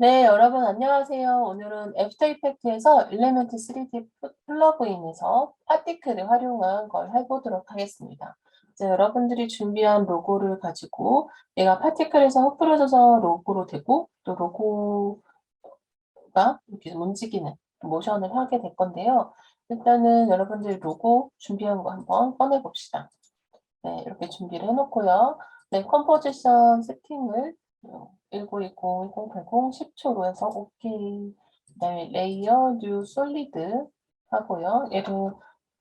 네, 여러분 안녕하세요. 오늘은 애프터 이펙트에서 일레멘트 3D 플러그인에서 파티클을 활용한 걸 해보도록 하겠습니다. 이제 여러분들이 준비한 로고를 가지고 얘가 파티클에서 흩뿌려져서 로고로 되고 또 로고가 이렇게 움직이는 모션을 하게 될 건데요. 일단은 여러분들이 로고 준비한 거 한번 꺼내 봅시다. 네, 이렇게 준비를 해놓고요. 네, 컴포지션 세팅을 1920, 1080, 10초로 해서 오케이. 그 다음에 레이어, 뉴, 솔리드 하고요. 얘를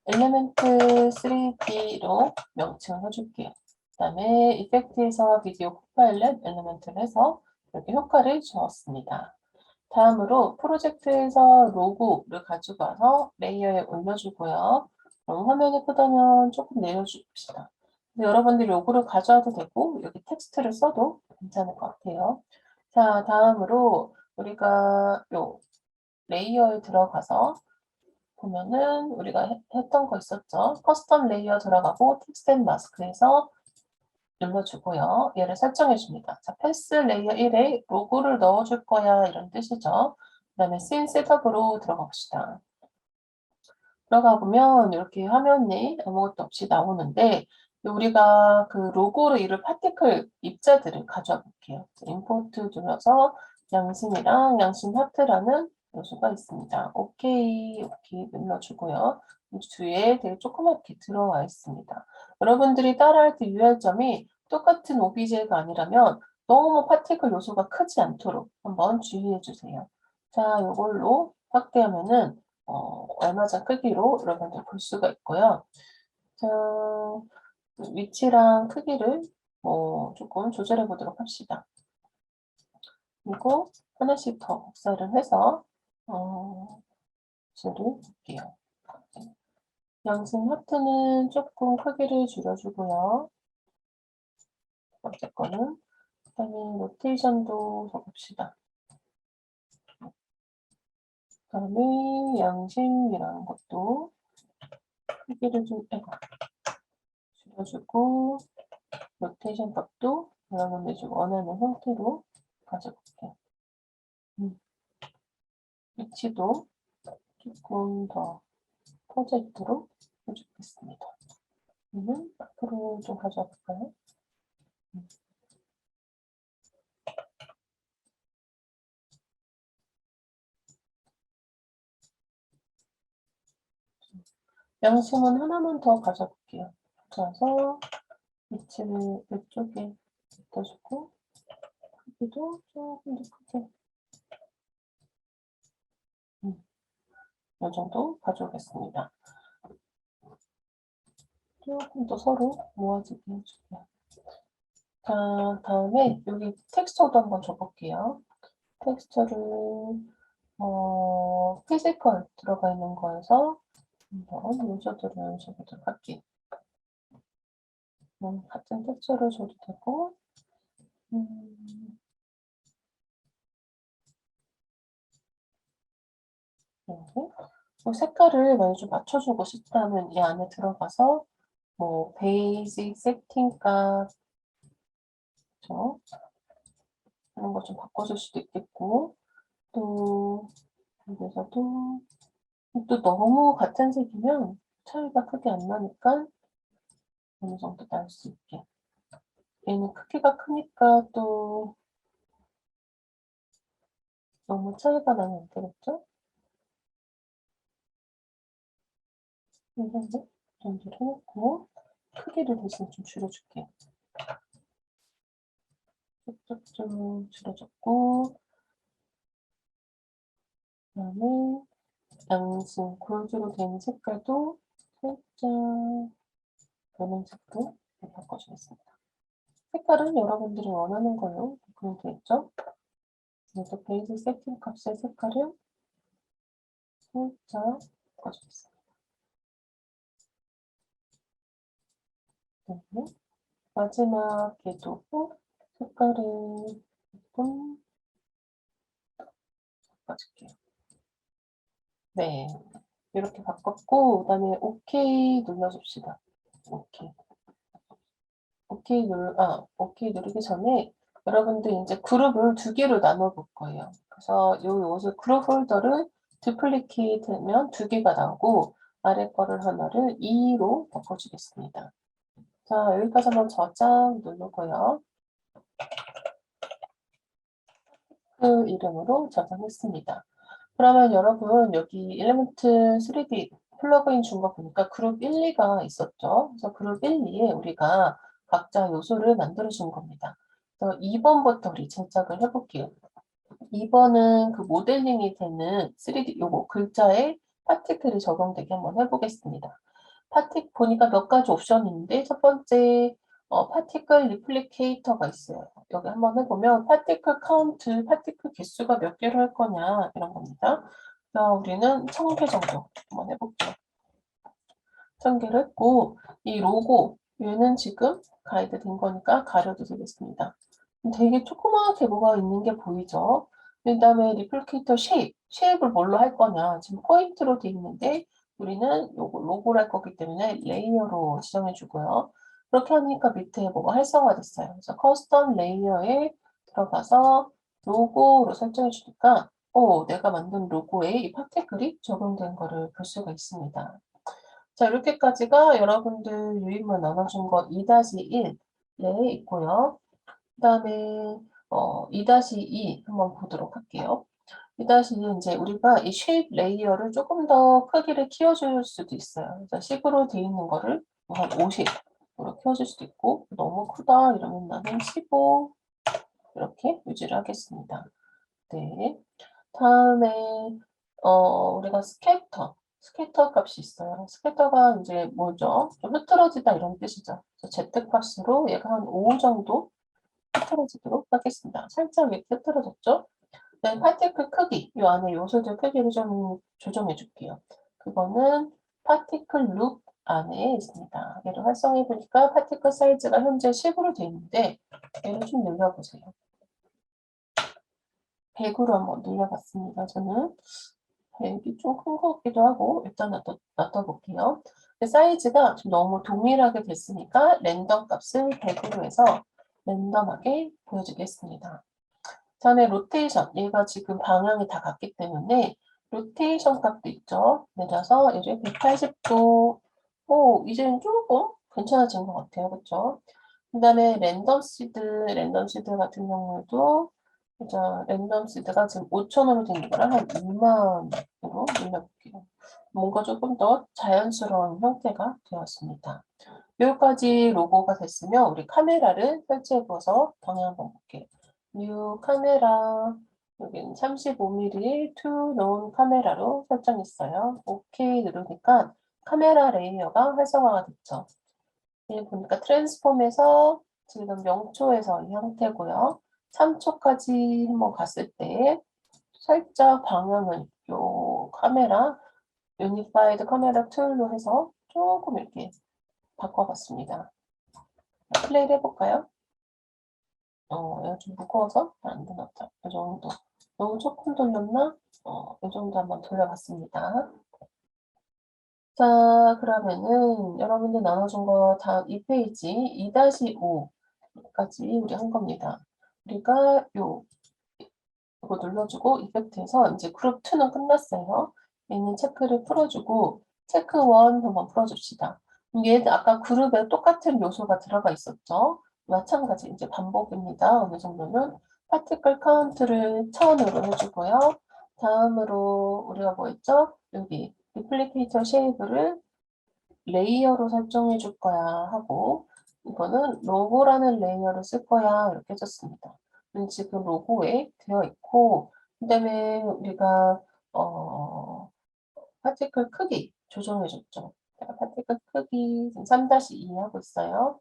엘리멘트 3D로 명칭을 해줄게요. 그 다음에 이펙트에서 비디오 코파일럿 엘리멘트를 해서 이렇게 효과를 주었습니다. 다음으로 프로젝트에서 로고를 가지고 와서 레이어에 올려주고요. 너무 화면이 크다면 조금 내려줍시다. 여러분들이 로고를 가져와도 되고 여기 텍스트를 써도 괜찮을 것 같아요. 자, 다음으로 우리가 요 레이어에 들어가서 보면은 우리가 해- 했던 거 있었죠. 커스텀 레이어 들어가고 텍스트 앤 마스크에서 눌러주고요. 얘를 설정해 줍니다. 자, 패스 레이어 1에 로고를 넣어줄 거야 이런 뜻이죠. 그 다음에 씬 셋업으로 들어가 봅시다. 들어가 보면 이렇게 화면에 아무것도 없이 나오는데 우리가 그 로고로 이룰 파티클 입자들을 가져와 볼게요. 임포트 눌러서 양심이랑 양심 하트라는 요소가 있습니다. 오케이, 오케이 눌러주고요. 이 뒤에 되게 조그맣게 들어와 있습니다. 여러분들이 따라할 때 유의할 점이 똑같은 오비제가 아니라면 너무 파티클 요소가 크지 않도록 한번 주의해 주세요. 자, 이걸로 확대하면은 어, 얼마장 크기로 여러분들 볼 수가 있고요. 자, 위치랑 크기를 뭐 조금 조절해 보도록 합시다. 그리고 하나씩 더 복사를 해서 어, 수를 볼게요. 양심 하트는 조금 크기를 줄여주고요. 두 번째 거는 그다음에 로테이션도 적읍시다. 그다음에 양심이라는 것도 크기를 좀 아이 고, 줄여주고 로테이션 값도 여러분들 좀 원하는 형태로 가져볼게요. 음. 위치도 조금 더 있도록 해주겠습니다. 그러면 앞으로 좀 가져와 볼까요? 음. 양심은 하나만 더 가져볼게요. 가져와서 위치를 이쪽에 붙여주고 크기도 조금 더 크게 음, 이 정도 가져오겠습니다. 조금 더 서로 모아지게 해줄게요. 자, 다음에 여기 텍스처도 한번 줘볼게요. 텍스처를 어, 피지컬 들어가 있는 거에서 한번 요소들을 줘보도록 할게요. 음, 같은 텍스처를 줘도 되고. 음, 여기 뭐 색깔을 많이 좀 맞춰주고 싶다면 이 안에 들어가서 뭐 베이직 세팅값 그죠? 이런 거 좀 바꿔줄 수도 있겠고. 또 여기서도. 또 너무 같은 색이면 차이가 크게 안 나니까 어느 정도 날 수 있게 얘는 크기가 크니까 또 너무 차이가 나면 안 되겠죠? 이 정도 정도를 해놓고 크기를 대신 좀 줄여줄게요. 쭉쭉 좀 줄여줬고 그다음에 양심 골드로 된 색깔도 살짝 노란색으로 바꿔주겠습니다. 색깔은 여러분들이 원하는 걸로 바꾸면 되겠죠? 그래서 베이스 세팅 값의 색깔을 살짝 바꿔주겠습니다. 그리고 마지막 궤도 색깔을 조금 바꿔줄게요. 네, 이렇게 바꿨고 그 다음에 OK 눌러줍시다. OK. OK 누르 아 OK 누르기 전에 여러분들 이제 그룹을 두 개로 나눠 볼 거예요. 그래서 요 요것을 그룹 폴더를 두플리케이트 하면 두 개가 나오고 아래 거를 하나를 2로 바꿔주겠습니다. 자, 여기까지 한번 저장 누르고요. 그 이름으로 저장했습니다. 그러면 여러분 여기 엘리먼트 3D 플러그인 준 거 보니까 그룹 1, 2가 있었죠. 그래서 그룹 1, 2에 우리가 각자 요소를 만들어 준 겁니다. 그래서 2번부터 우리 제작을 해볼게요. 2번은 그 모델링이 되는 3D 요거 글자에 파티클이 적용되게 한번 해보겠습니다. 파티 보니까 몇 가지 옵션이 있는데 첫 번째 어, 파티클 리플리케이터가 있어요. 여기 한번 해보면 파티클 카운트, 파티클 개수가 몇 개로 할 거냐 이런 겁니다. 자, 우리는 1000개 정도 한번 해볼게요. 1000개를 했고 이 로고 얘는 지금 가이드 된 거니까 가려도 되겠습니다. 되게 조그맣게 뭐가 있는 게 보이죠? 그 다음에 리플리케이터 쉐입, 쉐입을 뭘로 할 거냐 지금 포인트로 돼 있는데 우리는 요거 로고를 할 거기 때문에 레이어로 지정해 주고요. 그렇게 하니까 밑에 뭐가 활성화됐어요. 그래서 커스텀 레이어에 들어가서 로고로 설정해 주니까 어, 내가 만든 로고에 이 파티클이 적용된 거를 볼 수가 있습니다. 자, 이렇게까지가 여러분들 유인물 나눠준 거 2-1에 있고요. 그 다음에 어, 2-2 한번 보도록 할게요. 2-2는 이제 우리가 이 쉐입 레이어를 조금 더 크기를 키워줄 수도 있어요. 그래서 10으로 되어 있는 거를 뭐한 50으로 키워줄 수도 있고 너무 크다 이러면 나는 15 이렇게 유지를 하겠습니다. 네. 다음에 어, 우리가 스케이터 스케이터 값이 있어요. 스케이터가 이제 뭐죠? 좀 흐트러지다 이런 뜻이죠. 그래서 Z 값으로 얘가 한 5 정도 흐트러지도록 하겠습니다. 살짝 이렇게 흐트러졌죠? 네, 파티클 크기, 이 안에 요소들 크기를 좀 조정해 줄게요. 그거는 파티클 룩 안에 있습니다. 얘를 활성해 보니까 파티클 사이즈가 현재 10으로 되어 있는데 얘를 좀 늘려보세요. 100으로 한번 늘려봤습니다. 저는 100이 좀 큰 것 같기도 하고 일단 놔둬, 놔둬볼게요. 사이즈가 좀 너무 동일하게 됐으니까 랜덤 값을 100으로 해서 랜덤하게 보여주겠습니다. 다음에 로테이션, 얘가 지금 방향이 다 같기 때문에 로테이션 값도 있죠. 내려서 이제 180도, 오, 이제는 조금 괜찮아진 것 같아요. 그렇죠? 그 다음에 랜덤 시드, 랜덤 시드 같은 경우도 자, 랜덤 시드가 지금 5천원으로 된 거랑 한 2만으로 늘려볼게요. 뭔가 조금 더 자연스러운 형태가 되었습니다. 여기까지 로고가 됐으면 우리 카메라를 설치해보어서 방향 한번 볼게요. 뉴 카메라 여기는 35mm 투 노운 카메라로 설정했어요. 오케이 누르니까 카메라 레이어가 활성화가 됐죠. 보니까 트랜스폼에서 지금 명초에서 이 형태고요. 3초까지 한번 갔을 때 살짝 방향을 요 카메라 유니파이드 카메라 툴로 해서 조금 이렇게 바꿔봤습니다. 플레이를 해볼까요? 어, 이거 좀 무거워서 안 되나 보다. 이 정도. 너무 조금 돌렸나? 어, 이 정도 한번 돌려봤습니다. 자, 그러면은 여러분들 나눠준 거다이 페이지 2-5까지 우리 한 겁니다. 우리가 요 이거 눌러주고 이펙트에서 이제 그룹 2는 끝났어요. 얘는 체크를 풀어주고 체크 1 한번 풀어줍시다. 얘 아까 그룹에 똑같은 요소가 들어가 있었죠. 마찬가지 이제 반복입니다. 어느 정도는 파티클 카운트를 1000으로 해주고요. 다음으로 우리가 뭐 했죠? 여기 리플리케이터 쉐이브를 레이어로 설정해 줄 거야 하고 이거는 로고라는 레이어를 쓸 거야 이렇게 해줬습니다. 지금 로고에 되어 있고 그 다음에 우리가 어 파티클 크기 조정해 줬죠. 파티클 크기 3-2 하고 있어요.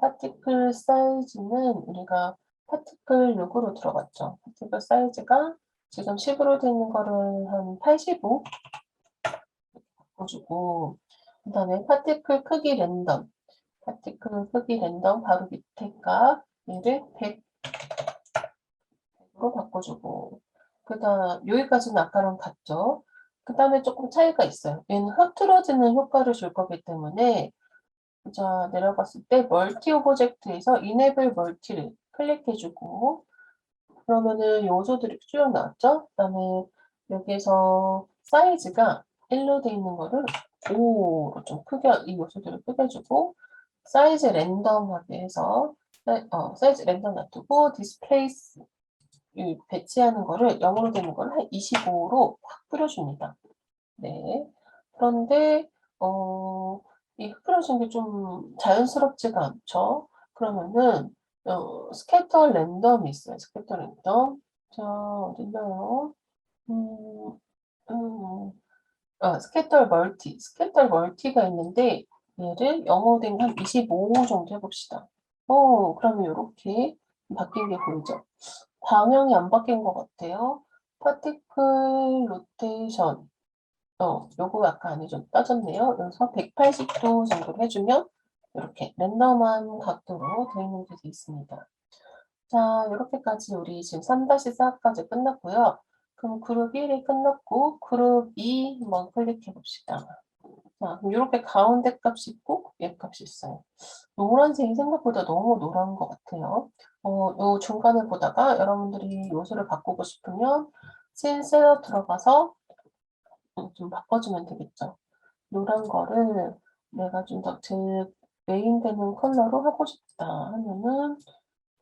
파티클 사이즈는 우리가 파티클 6으로 들어갔죠. 파티클 사이즈가 지금 10으로 되는 거를 한 85 바꿔주고 그 다음에 파티클 크기 랜덤 파티클 크기 랜덤 바로 밑에 값 얘를 100 100으 로 바꿔주고 그 다음 여기까지는 아까랑 같죠. 그 다음에 조금 차이가 있어요. 얘는 흐트러지는 효과를 줄 거기 때문에 자 내려갔을 때 멀티 오브젝트에서 이네블 멀티를 클릭해주고 그러면은 요소들이 쭉 나왔죠? 그 다음에 여기에서 사이즈가 1로 돼 있는 거를 5로 좀 크게 이 요소들을 크게 주고 사이즈 랜덤하게 해서 사- 어, 사이즈 랜덤 놔두고 디스플레이스 이 배치하는 거를 0으로 되는 거를 한 25로 확 뿌려줍니다. 네. 그런데 어, 이 흩어진 게 좀 자연스럽지가 않죠. 그러면은 어, 스캐터 랜덤이 있어요. 스캐터 랜덤. 자, 어딨나요? 음, 음, 아, 스캐터 멀티. 스캐터 멀티가 있는데 얘를 영어 된한 25 정도 해봅시다. 어, 그러면 이렇게 바뀐 게 보이죠? 방향이 안 바뀐 것 같아요. 파티클 로테이션. 어, 요거 아까 안에 좀 빠졌네요. 그래서 180도 정도로 해주면 이렇게 랜덤한 각도로 되어 있는 게 있습니다. 자, 이렇게까지 우리 지금 3-4까지 끝났고요. 그럼 그룹 1이 끝났고 그룹 2 한번 클릭해 봅시다. 자, 이렇게 가운데 값이 있고 얘 값이 있어요. 노란색이 생각보다 너무 노란 것 같아요. 어, 요 중간을 보다가 여러분들이 요소를 바꾸고 싶으면 셀 들어가서 음, 좀 바꿔주면 되겠죠. 노란 거를 내가 좀더 제일 메인 되는 컬러로 하고 싶다 하면은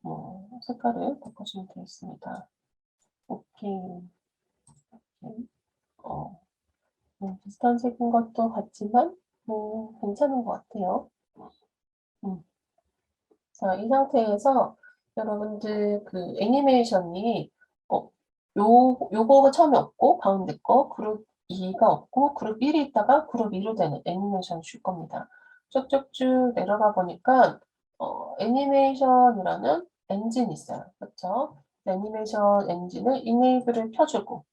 뭐 색깔을 바꿔주면 되겠습니다. 오케이. 오케이. 어, 음, 비슷한 색인 것도 같지만 뭐 괜찮은 것 같아요. 음. 자, 이 상태에서 여러분들 그 애니메이션이 어, 요, 요거가 처음에 없고 가운데 거 그룹 2가 없고 그룹 1이 있다가 그룹 2로 되는 애니메이션 줄 겁니다. 쭉쭉쭉 내려가 보니까 어, 애니메이션이라는 엔진이 있어요. 그렇죠? 애니메이션 엔진을 이네이블을 켜주고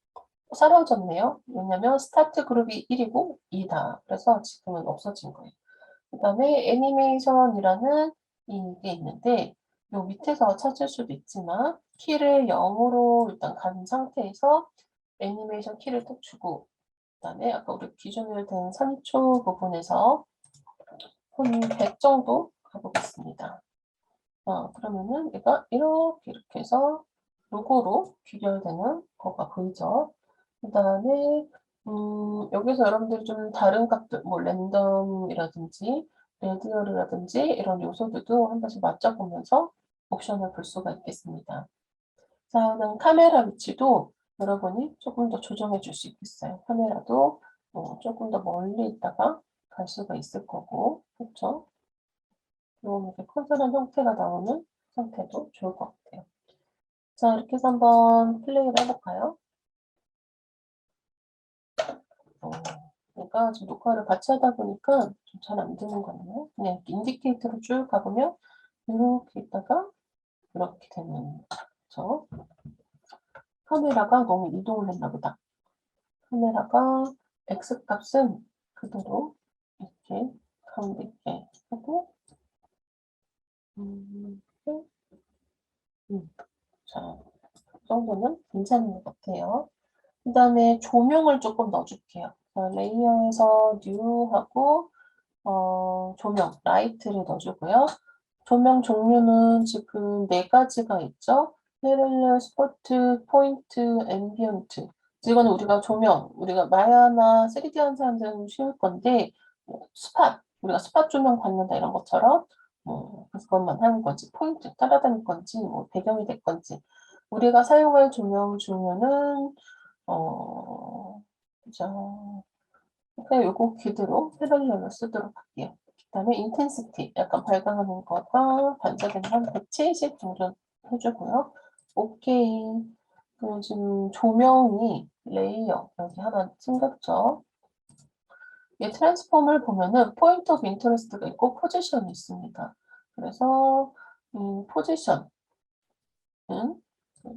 사라졌네요. 왜냐면 스타트 그룹이 1이고 2다. 그래서 지금은 없어진 거예요. 그 다음에 애니메이션이라는 이게 있는데 요 밑에서 찾을 수도 있지만 키를 0으로 일단 간 상태에서 애니메이션 키를 딱 주고 그 다음에 아까 우리 기준으로 된 3초 부분에서 한 100 정도 가보겠습니다. 어, 그러면은 얘가 이렇게 이렇게 해서 로고로 귀결되는 거가 보이죠? 그 다음에 음, 여기서 여러분들이 좀 다른 값들, 뭐 랜덤이라든지 레디얼이라든지 이런 요소들도 한 번씩 맞춰보면서 옵션을 볼 수가 있겠습니다. 자, 그다음 카메라 위치도 여러분이 조금 더 조정해 줄 수 있겠어요. 카메라도 어, 조금 더 멀리 있다가 갈 수가 있을 거고, 그렇죠? 좀 이렇게 컨트롤 형태가 나오는 상태도 좋을 것 같아요. 자, 이렇게 해서 한번 플레이를 해볼까요? 어, 내가 지금 녹화를 같이 하다 보니까 좀 잘 안 되는 거네요. 그냥 이렇게 인디케이터로 쭉 가보면 이렇게 있다가 이렇게 되는 거죠. 카메라가 너무 이동을 했나 보다. 카메라가 X값은 그대로 이렇게 가운데 있게 하고 음, 이렇게. 음, 자, 그 정도는 괜찮은 것 같아요. 그 다음에 조명을 조금 넣어줄게요. 자, 레이어에서 뉴 하고 어, 조명, 라이트를 넣어주고요. 조명 종류는 지금 네 가지가 있죠. 페렐러, 스포트, 포인트, 앰비언트. 이거는 우리가 조명, 우리가 마야나 3D 하는 사람들은 쉬울 건데 뭐 스팟, 우리가 스팟 조명 받는다 이런 것처럼 뭐 그것만 하는 건지 포인트 따라다닐 건지 뭐 배경이 될 건지 우리가 사용할 조명 중에는 어 그죠 그냥 요거 그대로 패러렐로 쓰도록 할게요. 그 다음에 인텐시티 약간 발광하는 거가 반사되는 한170 정도 해주고요. 오케이. 그리고 지금 조명이 레이어 여기 하나 생겼죠. 이 트랜스폼을 보면은 포인트 오브 인터레스트가 있고 포지션이 있습니다. 그래서 음, 포지션은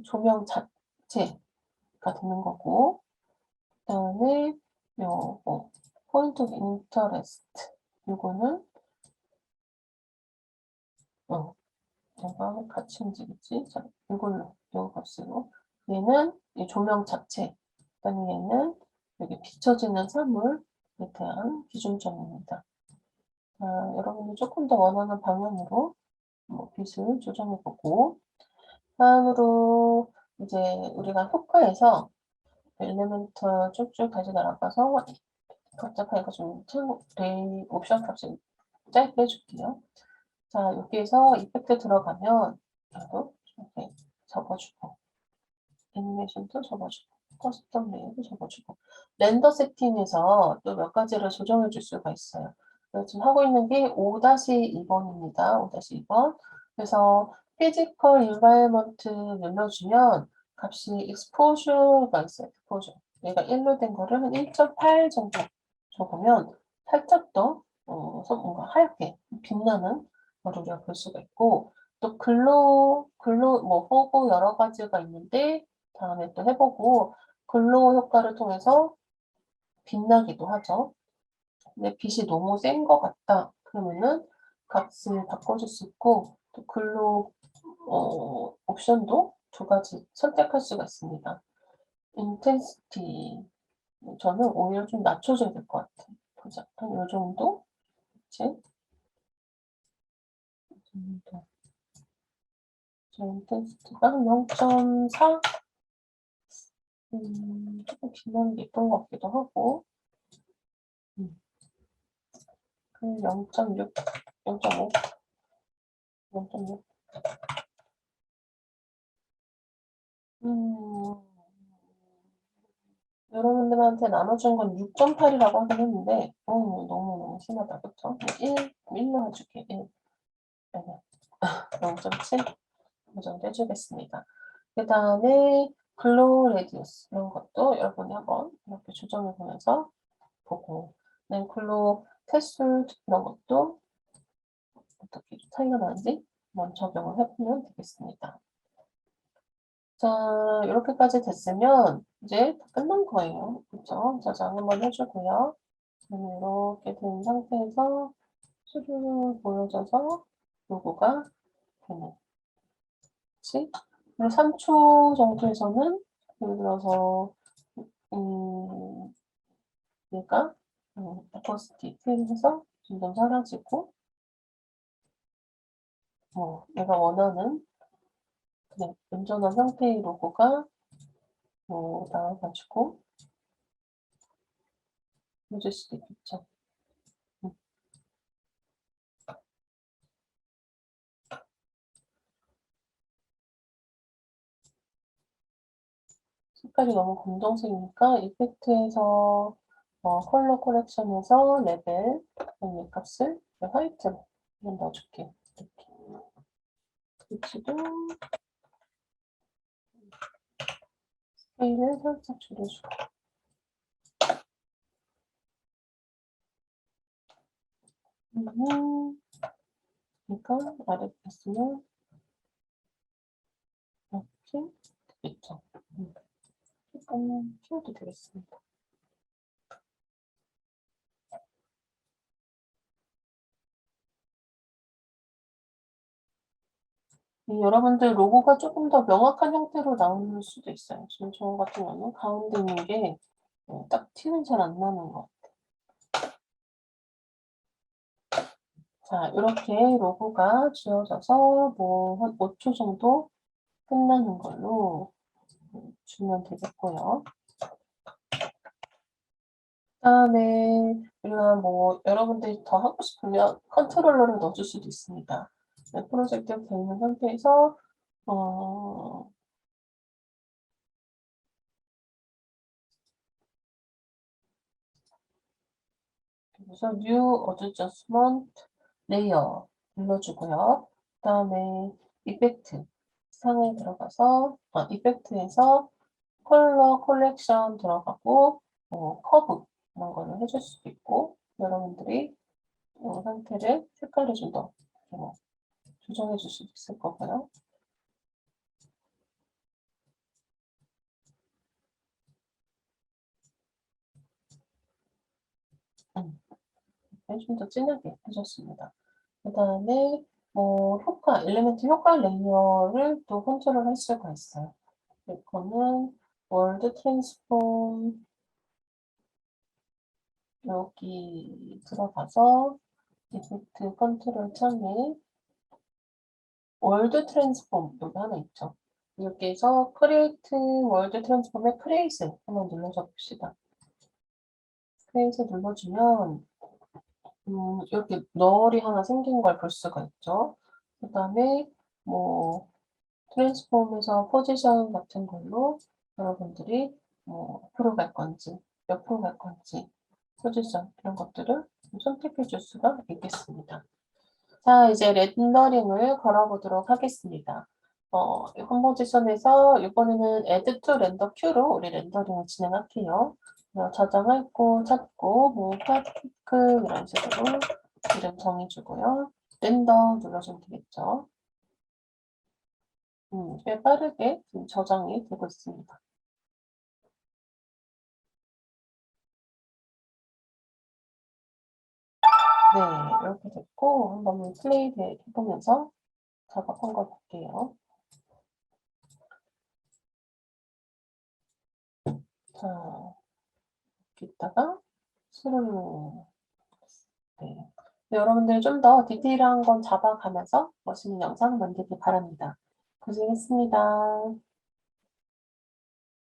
조명 자체 가 되는 거고 그 다음에 요거 포인트 오브 인터레스트 요거는 어 제가 같이 움직이지 자 이걸로 요 값으로 얘는 이 조명 자체 그다음에 얘는 여기 비춰지는 사물에 대한 기준점입니다. 자, 여러분이 조금 더 원하는 방향으로 뭐 빛을 조정해보고 다음으로 이제 우리가 효과에서 엘리멘트 쭉쭉 다시 날아가서 복잡하니까 좀 툴- 레이 옵션 값을 짧게 해줄게요. 자, 여기에서 이펙트 들어가면 나도 이렇게 접어주고 애니메이션도 접어주고 커스텀 레이도 접어주고 렌더 세팅에서 또 몇 가지를 조정해 줄 수가 있어요. 지금 하고 있는 게 5-2번입니다. 5-2번. 그래서 피지컬 인바이먼트 눌러주면 값이 exposure가 있어요. exposure. 얘가 1로 된 거를 한 1.8 정도 적으면 살짝 더 어, 서- 뭔가 하얗게 빛나는 걸 우리가 볼 수가 있고 또 글로 글로 뭐 보고 여러 가지가 있는데 다음에 또 해보고 글로 효과를 통해서 빛나기도 하죠. 근데 빛이 너무 센 것 같다. 그러면은 값을 바꿔줄 수 있고 또 글로 어, 옵션도 두 가지 선택할 수가 있습니다. intensity 저는 오히려 좀 낮춰줘야 될 것 같아요. 보자. 한 요 정도? 그치? 요 정도. 저 인텐시티가 한 0.4? 음, 조금 게 예쁜 것 같기도 하고. 음. 그 0.6, 0.5, 0.6. 음, 여러분들한테 나눠준 건 6.8이라고 하긴 했는데, 어, 너무너무 심하다, 그쵸? 1, 1로 해줄게, 1. 0.7. 이 정도 해주겠습니다. 그 다음에 글로우 레디우스 이런 것도 여러분이 한번 이렇게 조정해 보면서 보고 네, 글로우 테술 이런 것도 어떻게 좀 차이가 나는지 한번 적용을 해보면 되겠습니다. 자, 이렇게까지 됐으면 이제 다 끝난 거예요. 그렇죠? 저장 한번 해주고요. 이렇게 된 상태에서 수준을 보여줘서 로고가 되는 그치? 그리고 3초 정도에서는 예를 들어서 음, 얘가 음, 어퍼스티 트임에서 점점 사라지고 어, 내가 원하는 그냥 온전한 형태의 로고가 뭐 나와가지고 해줄 수도 있겠죠. 음. 색깔이 너무 검정색이니까 이펙트에서 어, 컬러 컬렉션에서 레벨 의 값을 화이트로 좀 넣어줄게. 이렇게. 위치도 스케일을 살짝 줄여주고. 음, 그러니까 아래 봤으면 이렇게 되겠죠. 음. 조금 키워도 되겠습니다. 여러분들 로고가 조금 더 명확한 형태로 나올 수도 있어요. 지금 저 같은 경우는 가운데 있는 게 어, 딱 티는 잘 안 나는 것 같아요. 자, 이렇게 로고가 지어져서 뭐 한 5초 정도 끝나는 걸로 주면 되겠고요. 그다음에 우리가 뭐 여러분들이 더 하고 싶으면 컨트롤러를 넣어줄 수도 있습니다. 네, 프로젝트가 되어 있는 상태에서 어, 그래서 New Adjustment Layer 눌러주고요. 그 다음에 이펙트 상에 들어가서 아, 이펙트에서 컬러 컬렉션 들어가고 어, 커브 이런 거를 해줄 수도 있고 여러분들이 이 상태를 색깔을 좀더 뭐 조정해 줄 수도 있을 거고요. 좀 더 진하게 해줬습니다. 그 다음에 뭐 효과, 엘리멘트 효과 레이어를 또 컨트롤 할 수가 있어요. 이거는 월드 트랜스폼 여기 들어가서 이펙트 컨트롤 창에 월드 트랜스폼 여기 하나 있죠. 여기에서 create world transform의 create 한번 눌러줘 봅시다. create 눌러주면 음, 이렇게 널이 하나 생긴 걸 볼 수가 있죠. 그 다음에 뭐 트랜스폼에서 포지션 같은 걸로 여러분들이 뭐 앞으로 갈 건지 옆으로 갈 건지 포지션 이런 것들을 선택해 줄 수가 있겠습니다. 자, 이제 렌더링을 걸어보도록 하겠습니다. 어, 컴포지션에서 이번에는 add to render queu로 우리 렌더링을 진행할게요. 어, 저장하고 찾고 뭐 파티크 이런 식으로 이름 정해주고요. 렌더 눌러주면 되겠죠. 음, 꽤 빠르게 지금 저장이 되고 있습니다. 네, 이렇게 됐고 한번 플레이 해- 해보면서 작업한 거 볼게요. 자, 여기다가 수를 네. 네, 여러분들 좀 더 디테일한 건 잡아가면서 멋있는 영상 만들기 바랍니다. 고생했습니다.